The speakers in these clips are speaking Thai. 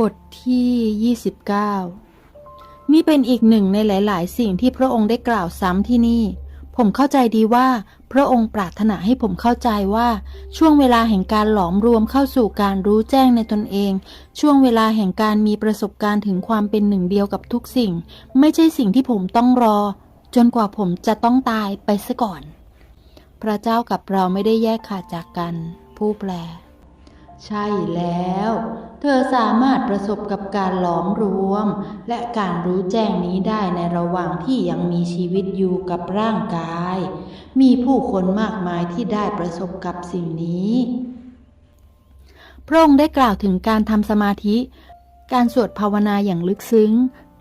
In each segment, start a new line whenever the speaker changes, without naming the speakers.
บทที่ 29 นี่เป็นอีกหนึ่งในหลาย ๆ สิ่งที่พระองค์ได้กล่าวซ้ำที่นี่ ผมเข้าใจดีว่าพระองค์ปรารถนาให้ผมเข้าใจว่าช่วงเวลาแห่งการหลอมรวมเข้าสู่การรู้แจ้งในตนเอง ช่วงเวลาแห่งการมีประสบการณ์ถึงความเป็นหนึ่งเดียวกับทุกสิ่ง ไม่ใช่สิ่งที่ผมต้องรอ จนกว่าผมจะต้องตายไปซะก่อน พระเจ้ากับเราไม่ได้แยกขาดจากกัน ผู้แปล ใช่แล้ว เธอสามารถประสบกับการหลอมรวม และการรู้แจ้งนี้ได้ในระหว่างที่ยังมีชีวิตอยู่กับร่างกาย มีผู้คนมากมายที่ได้ประสบกับสิ่งนี้ พระองค์ได้กล่าวถึงการทำสมาธิ การสวดภาวนาอย่างลึกซึ้ง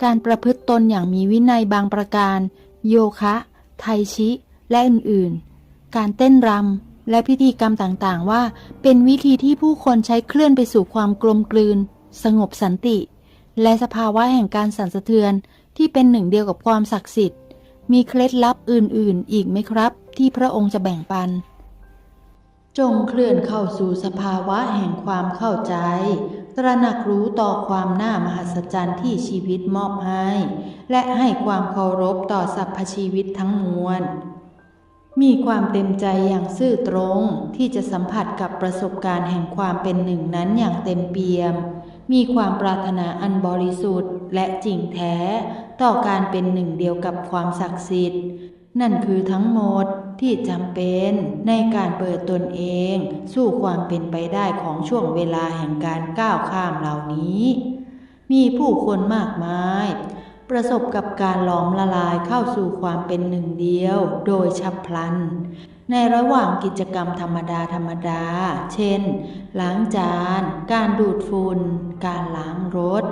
การประพฤติตนอย่างมีวินัยบางประการ โยคะ ไทชิ และอื่นๆ การเต้นรำ และพิธีกรรมต่างๆว่า เป็นวิธีที่ผู้คนใช้เคลื่อนไปสู่ความกลมกลืน สงบสันติ และสภาวะแห่งการสั่นสะเทือนที่เป็นหนึ่งเดียวกับความศักดิ์สิทธิ์ มีเคล็ดลับอื่นๆ อีกไหมครับ ที่พระองค์จะแบ่งปัน จงเคลื่อนเข้าสู่สภาวะแห่งความเข้าใจ ตระหนักรู้ต่อความน่ามหัศจรรย์ที่ชีวิตมอบให้ และให้ความเคารพต่อสรรพชีวิตทั้งมวล มีความเต็มใจอย่างซื่อตรงที่จะสัมผัสกับประสบการณ์แห่งความเป็นหนึ่งนั้นอย่างเต็มเปี่ยม มีความปรารถนาอันบริสุทธิ์ และจริงแท้ ต่อการเป็นหนึ่งเดียวกับความศักดิ์สิทธิ์ นั่นคือทั้งหมดที่จำเป็นในการเปิดตนเอง สู่ความเป็นไปได้ของช่วงเวลาแห่งการก้าวข้ามเหล่านี้ มีผู้คนมากมาย ประสบกับการหลอมละลายเข้าสู่ความเป็นหนึ่งเดียว โดยฉับพลัน ในระหว่างกิจกรรมธรรมดาธรรมดา เช่น ล้างจาน การดูดฝุ่น การล้างรถ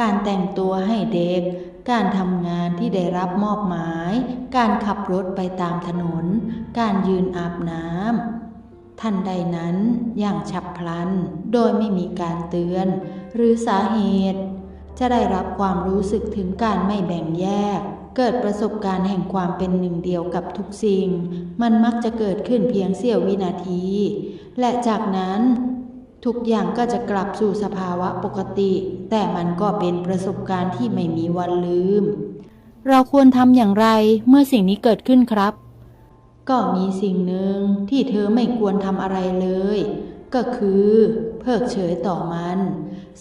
การแต่งตัวให้เด็ก การทำงานที่ได้รับมอบหมาย การขับรถไปตามถนน การยืนอาบน้ำทันใดนั้นอย่างฉับพลัน โดยไม่มีการเตือน หรือสาเหตุ จะได้รับความรู้สึกถึงการไม่แบ่งแยก เกิดประสบการณ์แห่งความเป็นหนึ่งเดียวกับทุกสิ่ง มันมักจะเกิดขึ้นเพียงเสี้ยววินาที และจากนั้นทุกอย่างก็จะกลับสู่สภาวะปกติ แต่มันก็เป็นประสบการณ์ที่ไม่มีวันลืม เราควรทำอย่างไรเมื่อสิ่งนี้เกิดขึ้นครับ ก็มีสิ่งหนึ่งที่เธอไม่ควรทำอะไรเลย ก็คือ เพิกเฉยต่อมัน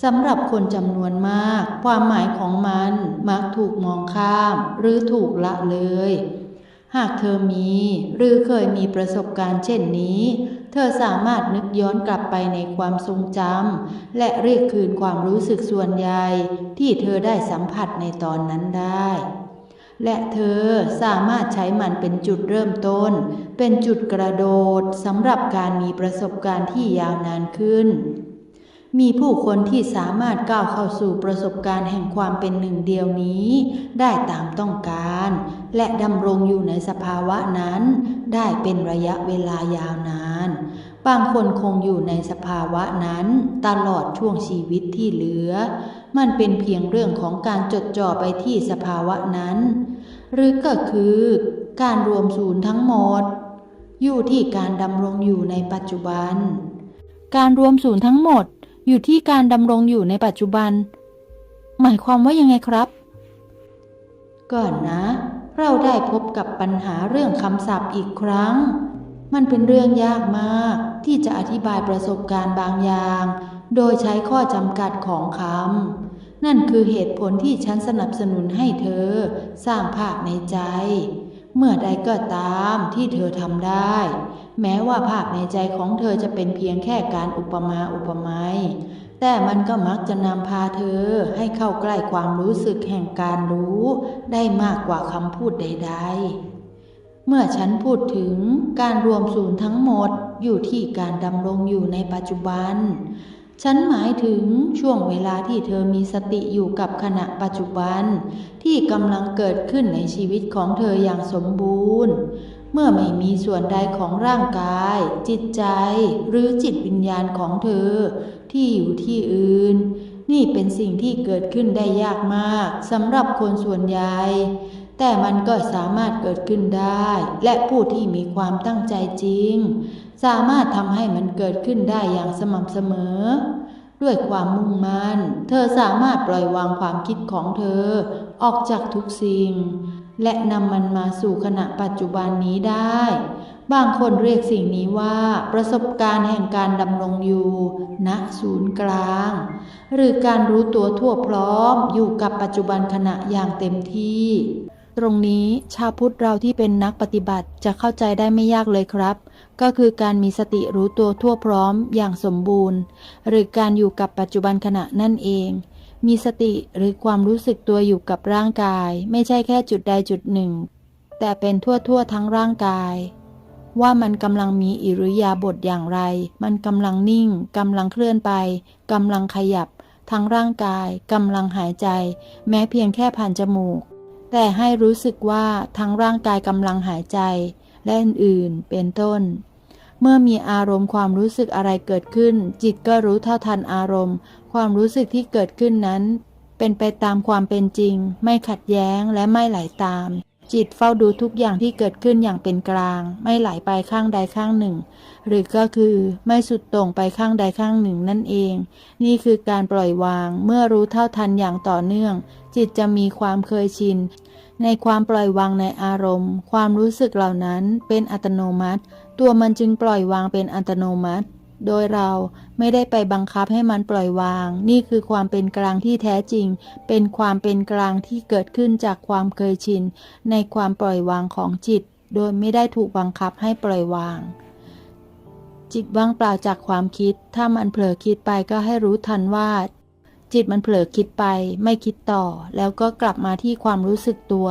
สำหรับคนจำนวนมาก ความหมายของมันมักถูกมองข้าม หรือถูกละเลย หากเธอมีหรือเคยมีประสบการณ์เช่นนี้ เธอสามารถนึกย้อนกลับไปในความทรงจำและเรียกคืนความรู้สึกส่วนใหญ่ที่เธอได้สัมผัสในตอนนั้นได้และเธอสามารถใช้มันเป็นจุดเริ่มต้น เป็นจุดกระโดดสำหรับการมีประสบการณ์ที่ยาวนานขึ้น มีผู้คนที่สามารถก้าวเข้าสู่ประสบการณ์แห่งความเป็นหนึ่งเดียวนี้ ได้ตามต้องการ และดำรงอยู่ในสภาวะนั้น ได้เป็นระยะเวลายาวนาน บางคนคงอยู่ในสภาวะนั้น ตลอดช่วงชีวิตที่เหลือ มันเป็นเพียงเรื่องของการจดจ่อไปที่สภาวะนั้น หรือก็คือการรวมศูนย์ทั้งหมด อยู่ที่การดำรงอยู่ในปัจจุบัน การรวมศูนย์ทั้งหมด อยู่ที่การดำรงอยู่ในปัจจุบัน หมายความว่ายังไงครับ ก่อนนะ เราได้พบกับปัญหาเรื่องคำศัพท์อีกครั้ง มันเป็นเรื่องยากมากที่จะอธิบายประสบการณ์บางอย่าง โดยใช้ข้อจำกัดของคำนั่นคือเหตุผลที่ฉันสนับสนุนให้เธอ สร้างภาพในใจ เมื่อใดก็ตามที่เธอทำได้ แม้ว่าภาพในใจของเธอจะเป็นเพียงแค่การอุปมาอุปไมยแต่มันก็มักจะนำพาเธอให้เข้าใกล้ความรู้สึกแห่งการรู้ ได้มากกว่าคำพูดใด ๆ เมื่อฉันพูดถึงการรวมศูนย์ทั้งหมดอยู่ที่การดำรงอยู่ในปัจจุบัน ฉันหมายถึงช่วงเวลาที่เธอมีสติอยู่กับขณะปัจจุบัน ที่กำลังเกิดขึ้นในชีวิตของเธออย่างสมบูรณ์ เมื่อไม่มีส่วนใดของร่างกาย จิตใจ หรือจิตวิญญาณของเธอ ที่อยู่ที่อื่น นี่เป็นสิ่งที่เกิดขึ้นได้ยากมากสำหรับคนส่วนใหญ่แต่มันก็สามารถเกิดขึ้นได้ และผู้ที่มีความตั้งใจจริง สามารถทำให้มันเกิดขึ้นได้อย่างสม่ำเสมอ ด้วยความมุ่งมั่น เธอสามารถปล่อยวางความคิดของเธอออกจากทุกสิ่ง และนำมันมาสู่ขณะปัจจุบันนี้ได้ บางคนเรียกสิ่งนี้ว่า ประสบการณ์แห่งการดำรงอยู่ณศูนย์กลาง หรือการรู้ตัวทั่วพร้อมอยู่กับปัจจุบันขณะอย่างเต็มที่ ตรงนี้ชาวพุทธเราที่เป็นนักปฏิบัติจะเข้าใจได้ไม่ยากเลยครับ ก็คือการมีสติรู้ตัวทั่วพร้อมอย่างสมบูรณ์ หรือการอยู่กับปัจจุบันขณะนั่นเอง มีสติหรือความรู้สึกตัวอยู่กับร่างกาย ไม่ใช่แค่จุดใดจุดหนึ่ง แต่เป็นทั่วทั่วๆทั้งร่างกาย ว่ามันกำลังมีอิริยาบถอย่างไร มันกำลังนิ่งกำลังเคลื่อนไปกำลังขยับ ทั้งร่างกายกำลังหายใจ แม้เพียงแค่ผ่านจมูก แต่ให้รู้สึกว่าทั้งร่างกายกำลังหายใจ และอื่นๆเป็นต้น เมื่อมีอารมณ์ความรู้สึกอะไรเกิดขึ้น จิตก็รู้เท่าทันอารมณ์ ความรู้สึกที่เกิดขึ้นนั้น เป็นไปตามความเป็นจริง ไม่ขัดแย้งและไม่ไหลตาม จิตเฝ้าดูทุกอย่างที่เกิดขึ้นอย่างเป็นกลาง ไม่ไหลไปข้างใดข้างหนึ่ง หรือก็คือไม่สุดต่งไปข้างใดข้างหนึ่งนั่นเอง นี่คือการปล่อยวางเมื่อรู้เท่าทันอย่างต่อเนื่อง จิตจะมีความเคยชิน ในความปล่อยวางในอารมณ์ ความรู้สึกเหล่านั้นเป็นอัตโนมัติ ตัวมันจึงปล่อยวางเป็นอัตโนมัติ โดยเราไม่ได้ไปบังคับให้มันปล่อยวาง นี่คือความเป็นกลางที่แท้จริง เป็นความเป็นกลางที่เกิดขึ้นจากความเคยชิน ในความปล่อยวางของจิต โดยไม่ได้ถูกบังคับให้ปล่อยวาง จิตว่างเปล่าจากความคิด ถ้ามันเผลอคิดไปก็ให้รู้ทันว่า จิตมันเผลอคิดไป ไม่คิดต่อ แล้วก็กลับมาที่ความรู้สึกตัว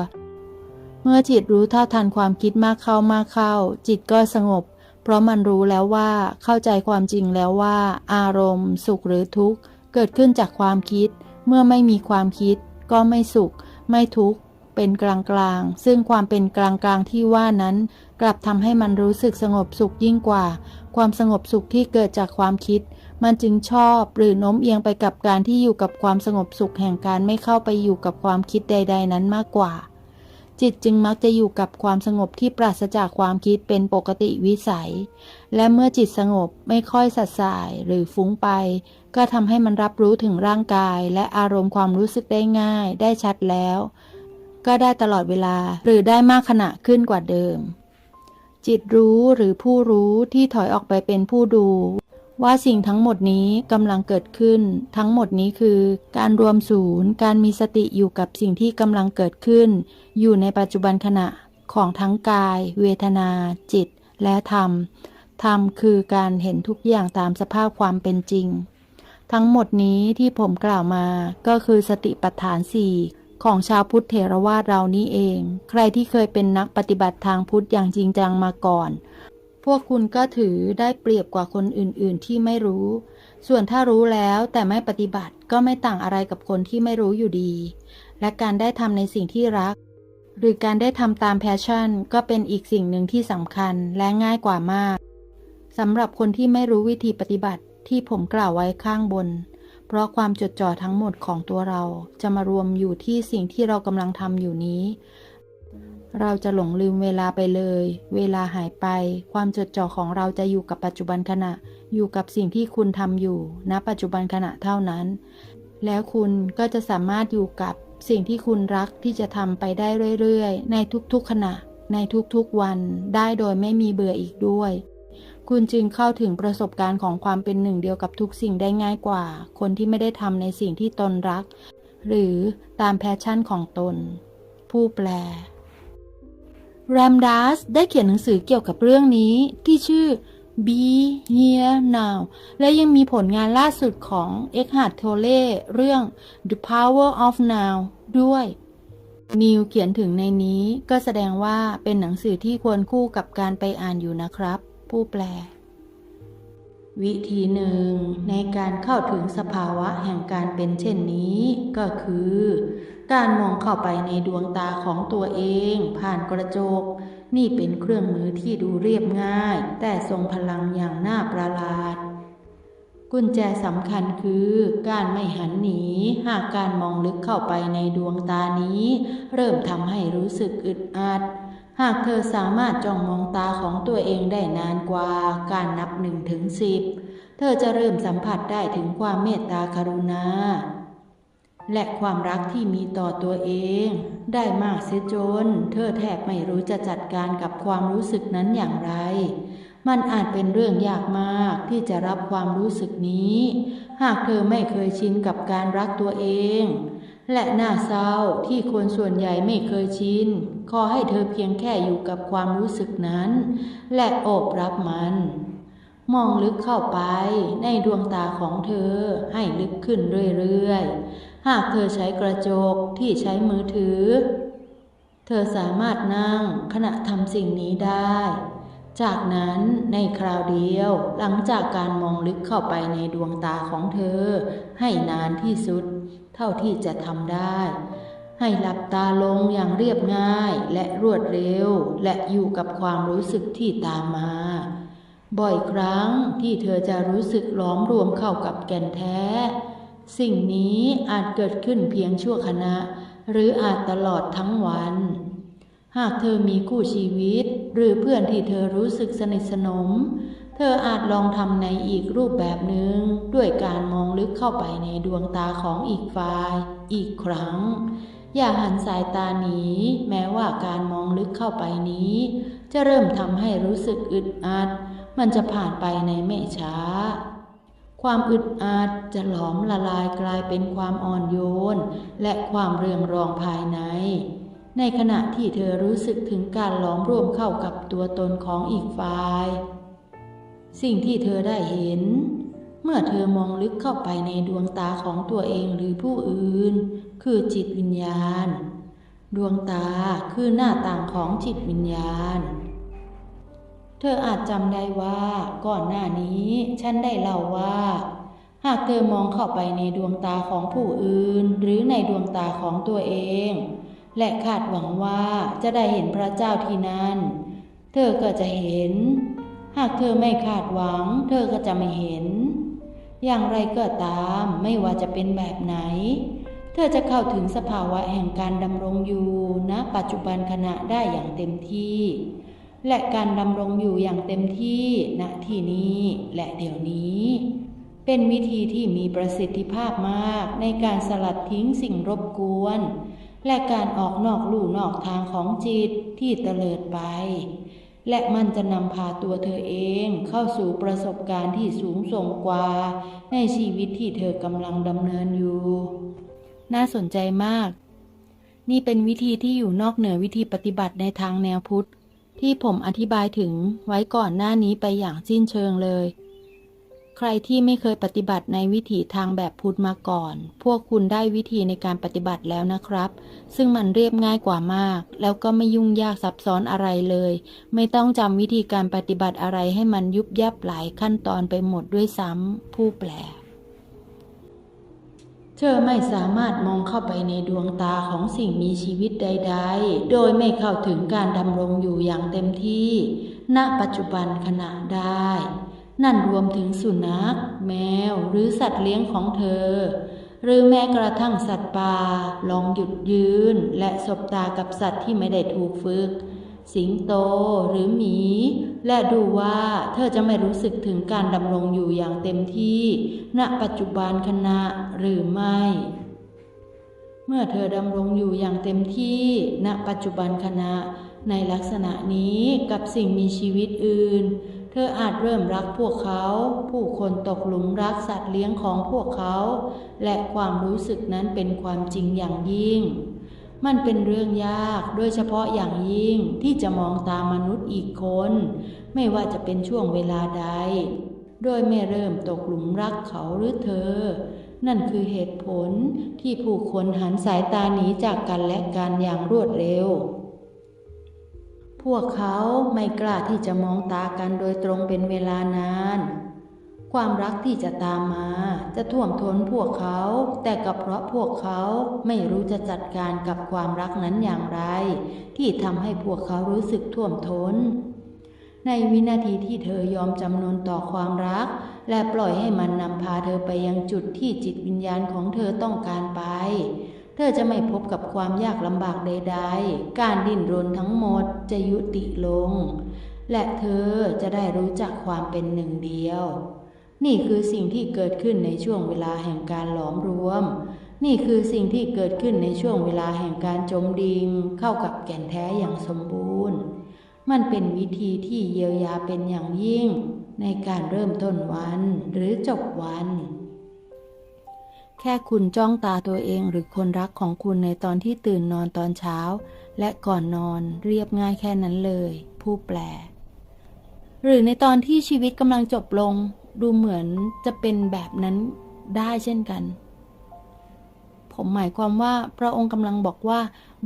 เมื่อจิตรู้เท่าทันความคิดมากเข้ามากเข้า จิตก็สงบ เพราะมันรู้แล้วว่าเข้าใจความจริงแล้วว่า อารมณ์ สุขหรือทุกข์ เกิดขึ้นจากความคิด เมื่อไม่มีความคิด ก็ไม่สุข ไม่ทุกข์ เป็นกลางกลางๆซึ่งความเป็นกลางกลางที่ว่านั้น กลับทำให้มันรู้สึกสงบสุขยิ่งกว่า ความสงบสุขที่เกิดจากความคิด มันจึงชอบหรือโน้มเอียงไปกับการที่อยู่กับความสงบสุขแห่งการไม่เข้าไปอยู่กับความคิดใด ๆ นั้นมากกว่า จิตจึงมักจะอยู่กับความสงบที่ปราศจากความคิดเป็นปกติวิสัย และเมื่อจิตสงบไม่ค่อยสัดสายหรือฟุ้งไป ก็ทำให้มันรับรู้ถึงร่างกาย และอารมณ์ความรู้สึกได้ง่าย ได้ชัดแล้ว ก็ได้ตลอดเวลาหรือได้มากขณะขึ้นกว่าเดิมจิตรู้หรือผู้รู้ที่ถอยออกไปเป็นผู้ดู ว่าสิ่งทั้งหมดนี้กำลังเกิดขึ้น ทั้งหมดนี้คือ การรวมศูนย์ การมีสติอยู่กับสิ่งที่กำลังเกิดขึ้น อยู่ในปัจจุบันขณะของทั้งกาย เวทนา จิต และธรรม ธรรมคือการเห็นทุกอย่างตามสภาพความเป็นจริง ทั้งหมดนี้ที่ผมกล่าวมาก็คือสติปัฏฐานสี่ของชาวพุทธเถรวาทเรานี้เอง ใครที่เคยเป็นนักปฏิบัติทางพุทธอย่างจริงจังมาก่อน พวกคุณก็ถือได้เปรียบกว่าคนอื่น ๆ ที่ไม่รู้ ส่วนถ้ารู้แล้วแต่ไม่ปฏิบัติก็ไม่ต่างอะไรกับคนที่ไม่รู้อยู่ดี และการได้ทำในสิ่งที่รัก หรือการได้ทำตามแพชชั่น ก็เป็นอีกสิ่งหนึ่งที่สำคัญและง่ายกว่ามากสำหรับคนที่ไม่รู้วิธีปฏิบัติที่ผมกล่าวไว้ข้างบน เพราะความจดจ่อทั้งหมดของตัวเราจะมารวมอยู่ที่สิ่งที่เรากำลังทำอยู่นี้ เราจะหลงลืมเวลาไปเลย เวลาหายไป ความจดจ่อของเราจะอยู่กับปัจจุบันขณะ อยู่กับสิ่งที่คุณทำอยู่ณปัจจุบันขณะเท่านั้น แล้วคุณก็จะสามารถอยู่กับสิ่งที่คุณรักที่จะทำไปได้เรื่อยๆ ในทุกๆขณะ ในทุกๆวัน ได้โดยไม่มีเบื่ออีกด้วย คุณจึงเข้าถึงประสบการณ์ของความเป็นหนึ่งเดียวกับทุกสิ่งได้ง่ายกว่า คนที่ไม่ได้ทำในสิ่งที่ตนรัก หรือตามแพชชั่นของตน ผู้แปล แรมดัสได้เขียนหนังสือเกี่ยวกับเรื่องนี้ที่ชื่อ Be Here Now และยังมีผลงานล่าสุดของ e c k h a r t Tolle เรื่อง The Power of Now ด้วย นิวเขียนถึงในนี้ก็แสดงว่าเป็นหนังสือที่ควรคู่กับการไปอ่านอยู่นะครับ ผู้แปล วิธีหนึ่งในการเข้าถึงสภาวะแห่งการเป็นเช่นนี้ก็คือ การมองเข้าไปในดวงตาของตัวเอง ผ่านกระจก นี่เป็นเครื่องมือที่ดูเรียบง่าย แต่ทรงพลังอย่างน่าประหลาด กุญแจสำคัญคือการไม่หันหนี หากการมองลึกเข้าไปในดวงตานี้ เริ่มทำให้รู้สึกอึดอัดหากเธอสามารถจ้องมองตาของตัวเองได้นานกว่าการนับหนึ่งถึงสิบ เธอจะเริ่มสัมผัสได้ถึงความเมตตากรุณา และความรักที่มีต่อตัวเอง ได้มากเสียจน เธอแทบไม่รู้จะจัดการกับความรู้สึกนั้นอย่างไร มันอาจเป็นเรื่องยากมากที่จะรับความรู้สึกนี้ หากเธอไม่เคยชินกับการรักตัวเอง และน่าเศร้าที่คนส่วนใหญ่ไม่เคยชิน ขอให้เธอเพียงแค่อยู่กับความรู้สึกนั้น และโอบรับมันมองลึกเข้าไปในดวงตาของเธอให้ลึกขึ้นเรื่อยๆ หากเธอใช้กระจกที่ใช้มือถือ เธอสามารถนั่งขณะทำสิ่งนี้ได้ จากนั้นในคราวเดียวหลังจากการมองลึกเข้าไปในดวงตาของเธอ ให้นานที่สุด เท่าที่จะทำได้ ให้หลับตาลงอย่างเรียบง่ายและรวดเร็ว และอยู่กับความรู้สึกที่ตามมาบ่อยครั้งที่เธอจะรู้สึกล้อมรวมเข้ากับแก่นแท้ สิ่งนี้อาจเกิดขึ้นเพียงชั่วขณะ หรืออาจตลอดทั้งวัน หากเธอมีคู่ชีวิต หรือเพื่อนที่เธอรู้สึกสนิทสนม เธออาจลองทำในอีกรูปแบบหนึ่งด้วยการมองลึกเข้าไปในดวงตาของอีกฝ่าย อีกครั้ง อย่าหันสายตาหนีแม้ว่าการมองลึกเข้าไปนี้ จะเริ่มทำให้รู้สึกอึดอัด มันจะผ่านไปในไม่ช้า ความอึดอัดจะหลอมละลายกลายเป็นความอ่อนโยน และความเรืองรองภายใน ในขณะที่เธอรู้สึกถึงการหลอมรวมเข้ากับตัวตนของอีกฝ่าย สิ่งที่เธอได้เห็น เมื่อเธอมองลึกเข้าไปในดวงตาของตัวเองหรือผู้อื่น คือจิตวิญญาณ ดวงตาคือหน้าต่างของจิตวิญญาณ เธออาจจำได้ว่าก่อนหน้านี้ฉันได้เล่าว่า หากเธอมองเข้าไปในดวงตาของผู้อื่น หรือในดวงตาของตัวเอง และคาดหวังว่าจะได้เห็นพระเจ้าที่นั่น เธอก็จะเห็น หากเธอไม่คาดหวัง เธอก็จะไม่เห็น อย่างไรก็ตามไม่ว่าจะเป็นแบบไหน เธอจะเข้าถึงสภาวะแห่งการดำรงอยู่ณปัจจุบันขณะได้อย่างเต็มที่ และการดำรงอยู่อย่างเต็มที่ณที่นี้และเดี๋ยวนี้ เป็นวิธีที่มีประสิทธิภาพมากในการสลัดทิ้งสิ่งรบกวน และการออกนอกลู่นอกทางของจิตที่เตลิดไป และมันจะนำพาตัวเธอเองเข้าสู่ประสบการณ์ที่สูงส่งกว่า ในชีวิตที่เธอกำลังดำเนินอยู่ น่าสนใจมาก นี่เป็นวิธีที่อยู่นอกเหนือวิธีปฏิบัติในทางแนวพุทธ ที่ผมอธิบายถึงไว้ก่อนหน้านี้ไปอย่างสิ้นเชิงเลย ใครที่ไม่เคยปฏิบัติในวิถีทางแบบพุทธมาก่อน พวกคุณได้วิธีในการปฏิบัติแล้วนะครับ ซึ่งมันเรียบง่ายกว่ามาก แล้วก็ไม่ยุ่งยากซับซ้อนอะไรเลย ไม่ต้องจำวิธีการปฏิบัติอะไรให้มันยุบยับหลายขั้นตอนไปหมดด้วยซ้ำผู้แปล เธอไม่สามารถมองเข้าไปในดวงตาของสิ่งมีชีวิตใด ๆ โดยไม่เข้าถึงการดำรงอยู่อย่างเต็มที่ ณ ปัจจุบันขณะได้ นั่นรวมถึงสุนัข แมว หรือสัตว์เลี้ยงของเธอ หรือแม้กระทั่งสัตว์ป่าลองหยุดยืน และสบตากับสัตว์ที่ไม่ได้ถูกฝึก สิงโตหรือหมี และดูว่าเธอจะไม่รู้สึกถึงการดำรงอยู่อย่างเต็มที่ ณปัจจุบันขณะหรือไม่ เมื่อเธอดำรงอยู่อย่างเต็มที่ ณปัจจุบันขณะ ในลักษณะนี้กับสิ่งมีชีวิตอื่น เธออาจเริ่มรักพวกเขา ผู้คนตกหลุมรักสัตว์เลี้ยงของพวกเขา และความรู้สึกนั้นเป็นความจริงอย่างยิ่ง มันเป็นเรื่องยากโดยเฉพาะอย่างยิ่งที่จะมองตามมนุษย์อีกคน ไม่ว่าจะเป็นช่วงเวลาใด โดยไม่เริ่มตกหลุมรักเขาหรือเธอ นั่นคือเหตุผลที่ผู้คนหันสายตาหนีจากกันและกันอย่างรวดเร็ว พวกเขาไม่กล้าที่จะมองตากันโดยตรงเป็นเวลานาน ความรักที่จะตามมา จะท่วมท้นพวกเขา แต่ก็เพราะพวกเขาไม่รู้จะจัดการกับความรักนั้นอย่างไร ที่ทำให้พวกเขารู้สึกท่วมท้น ในวินาทีที่เธอยอมจำนนต่อความรัก และปล่อยให้มันนำพาเธอไปยังจุดที่จิตวิญญาณของเธอต้องการไป เธอจะไม่พบกับความยากลำบากใด ๆ การดิ้นรนทั้งหมดจะยุติลง และเธอจะได้รู้จักความเป็นหนึ่งเดียว นี่คือสิ่งที่เกิดขึ้นในช่วงเวลาแห่งการหลอมรวม นี่คือสิ่งที่เกิดขึ้นในช่วงเวลาแห่งการจมดิ่งเข้ากับแก่นแท้อย่างสมบูรณ์ มันเป็นวิธีที่เยียวยาเป็นอย่างยิ่ง ในการเริ่มต้นวันหรือจบวัน แค่คุณจ้องตาตัวเองหรือคนรักของคุณในตอนที่ตื่นนอนตอนเช้า และก่อนนอนเรียบง่ายแค่นั้นเลย ผู้แปล หรือในตอนที่ชีวิตกำลังจบลง ดูเหมือนจะเป็นแบบนั้นได้เช่นกัน ผมหมายความว่าพระองค์กำลังบอกว่า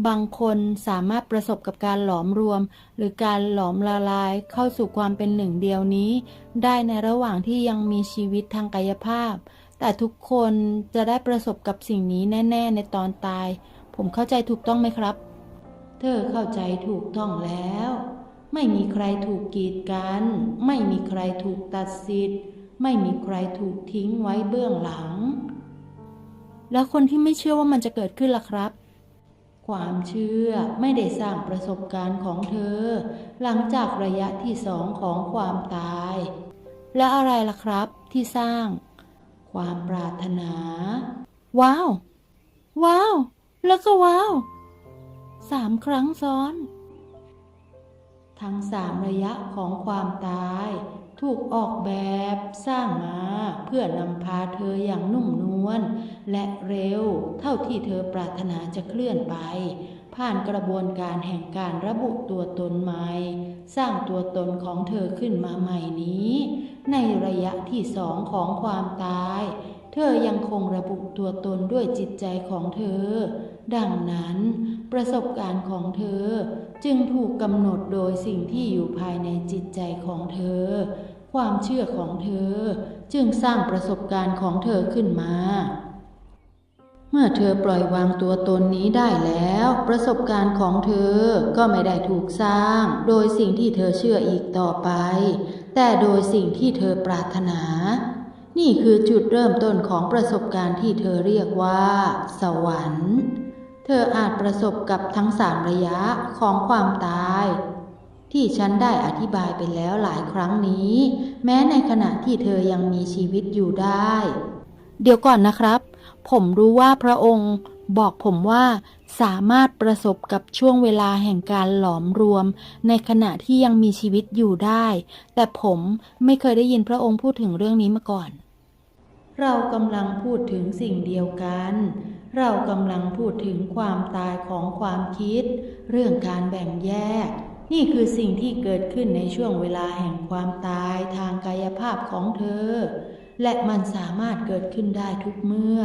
บางคนสามารถประสบกับการหลอมรวม หรือการหลอมละลายเข้าสู่ความเป็นหนึ่งเดียวนี้ ได้ในระหว่างที่ยังมีชีวิตทางกายภาพ แต่ทุกคนจะได้ประสบกับสิ่งนี้แน่ ๆ ในตอนตาย ผมเข้าใจถูกต้องไหมครับ เธอเข้าใจถูกต้องแล้วไม่มีใครถูกกีดกัน ไม่มีใครถูกตัดสิทธิ์ ไม่มีใครถูกทิ้งไว้เบื้องหลัง แล้วคนที่ไม่เชื่อว่ามันจะเกิดขึ้นล่ะครับ ความเชื่อไม่ได้สร้างประสบการณ์ของเธอ หลังจากระยะที่สองของความตาย และอะไรล่ะครับที่สร้าง ความปรารถนา ว้าว ว้าว แล้วก็ว้าวสามครั้งซ้อน ทั้งสามระยะของความตาย ถูกออกแบบสร้างมาเพื่อนำพาเธออย่างนุ่มนวลและเร็วเท่าที่เธอปรารถนาจะเคลื่อนไป ผ่านกระบวนการแห่งการระบุตัวตนใหม่ สร้างตัวตนของเธอขึ้นมาใหม่นี้ ในระยะที่สองของความตาย เธอยังคงระบุตัวตนด้วยจิตใจของเธอ ดังนั้นประสบการณ์ของเธอ จึงถูกกำหนดโดยสิ่งที่อยู่ภายในจิตใจของเธอ ความเชื่อของเธอ จึงสร้างประสบการณ์ของเธอขึ้นมา เมื่อเธอปล่อยวางตัวตนนี้ได้แล้ว ประสบการณ์ของเธอก็ไม่ได้ถูกสร้าง โดยสิ่งที่เธอเชื่ออีกต่อไป แต่โดยสิ่งที่เธอปรารถนา นี่คือจุดเริ่มต้นของประสบการณ์ที่เธอเรียกว่า สวรรค์ ธออาจประสบกับทั้งสามระยะของความตาย ที่ฉันได้อธิบายไปแล้วหลายครั้งนี้ แม้ในขณะที่เธอยังมีชีวิตอยู่ได้ เดี๋ยวก่อนนะครับ ผมรู้ว่าพระองค์บอกผมว่าสามารถประสบกับช่วงเวลาแห่งการหลอมรวม ในขณะที่ยังมีชีวิตอยู่ได้ แต่ผมไม่เคยได้ยินพระองค์พูดถึงเรื่องนี้มาก่อน เรากำลังพูดถึงสิ่งเดียวกัน เรากำลังพูดถึงความตายของความคิด เรื่องการแบ่งแยก นี่คือสิ่งที่เกิดขึ้นในช่วงเวลาแห่งความตายทางกายภาพของเธอ และมันสามารถเกิดขึ้นได้ทุกเมื่อ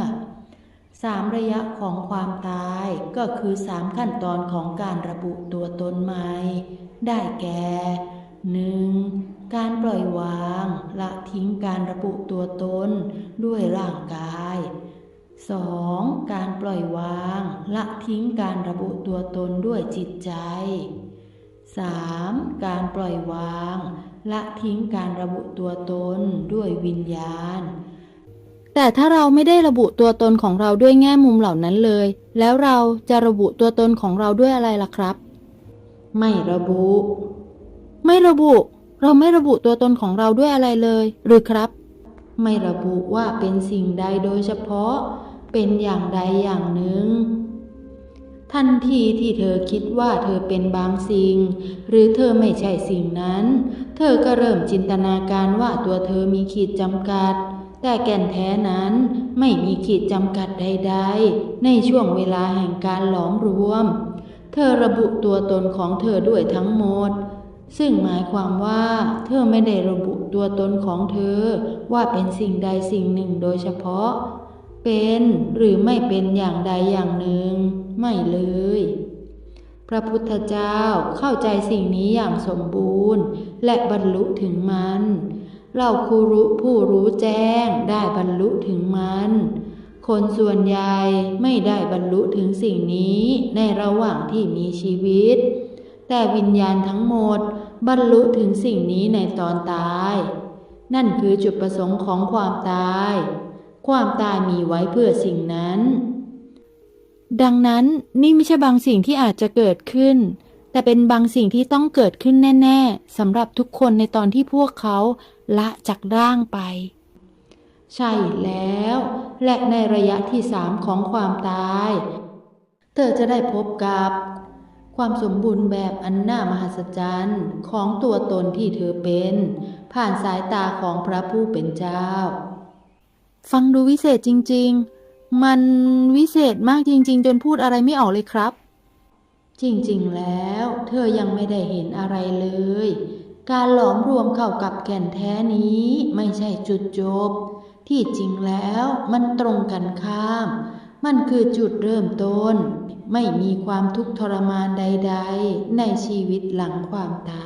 สามระยะของความตายก็คือสามขั้นตอนของการระบุตัวตนใหม่ ได้แก่หนึ่งการปล่อยวาง ละทิ้งการระบุตัวตนด้วยร่างกาย 2. การปล่อยวาง ละทิ้งการระบุตัวตนด้วยจิตใจ 3. การปล่อยวาง ละทิ้งการระบุตัวตนด้วยวิญญาณ แต่ถ้าเราไม่ได้ระบุตัวตนของเราด้วยแง่มุมเหล่านั้นเลย แล้วเราจะระบุตัวตนของเราด้วยอะไรล่ะครับ ไม่ระบุ ไม่ระบุ เราไม่ระบุตัวตนของเราด้วยอะไรเลย หรือครับ ไม่ระบุว่าเป็นสิ่งใดโดยเฉพาะ เป็นอย่างใดอย่างหนึ่ง ทันทีที่เธอคิดว่าเธอเป็นบางสิ่ง หรือเธอไม่ใช่สิ่งนั้น เธอก็เริ่มจินตนาการว่าตัวเธอมีขีดจำกัด แต่แก่นแท้นั้นไม่มีขีดจำกัดใดๆ ในช่วงเวลาแห่งการหลอมรวม เธอระบุตัวตนของเธอด้วยทั้งหมดซึ่งหมายความว่าเธอไม่ได้ระบุตัวตนของเธอว่าเป็นสิ่งใดสิ่งหนึ่งโดยเฉพาะ เป็นหรือไม่เป็นอย่างใดอย่างหนึ่ง ไม่เลย พระพุทธเจ้าเข้าใจสิ่งนี้อย่างสมบูรณ์ และบรรลุถึงมันเราครูรู้ผู้รู้แจ้งได้บรรลุถึงมัน คนส่วนใหญ่ไม่ได้บรรลุถึงสิ่งนี้ในระหว่างที่มีชีวิต แต่วิญญาณทั้งหมดบรรลุถึงสิ่งนี้ในตอนตาย นั่นคือจุดประสงค์ของความตาย ความตายมีไว้เพื่อสิ่งนั้น ดังนั้นนี่ไม่ใช่บางสิ่งที่อาจจะเกิดขึ้น แต่เป็นบางสิ่งที่ต้องเกิดขึ้นแน่ ๆสำหรับทุกคนในตอนที่พวกเขาละจากร่างไป ใช่แล้ว และในระยะที่สามของความตาย เธอจะได้พบกับความสมบูรณ์แบบอันน่ามหัศจรรย์ของตัวตนที่เธอเป็น ผ่านสายตาของพระผู้เป็นเจ้า ฟังดูวิเศษจริง ๆ มันวิเศษมากจริง ๆ จนพูดอะไรไม่ออกเลยครับ จริงๆ แล้ว เธอยังไม่ได้เห็นอะไรเลย การหลอมรวมเข้ากับแก่นแท้นี้ไม่ใช่จุดจบ ที่จริงแล้วมันตรงกันข้าม มันคือจุดเริ่มต้น ไม่มีความทุกข์ทรมานใด ๆ ในชีวิตหลังความตาย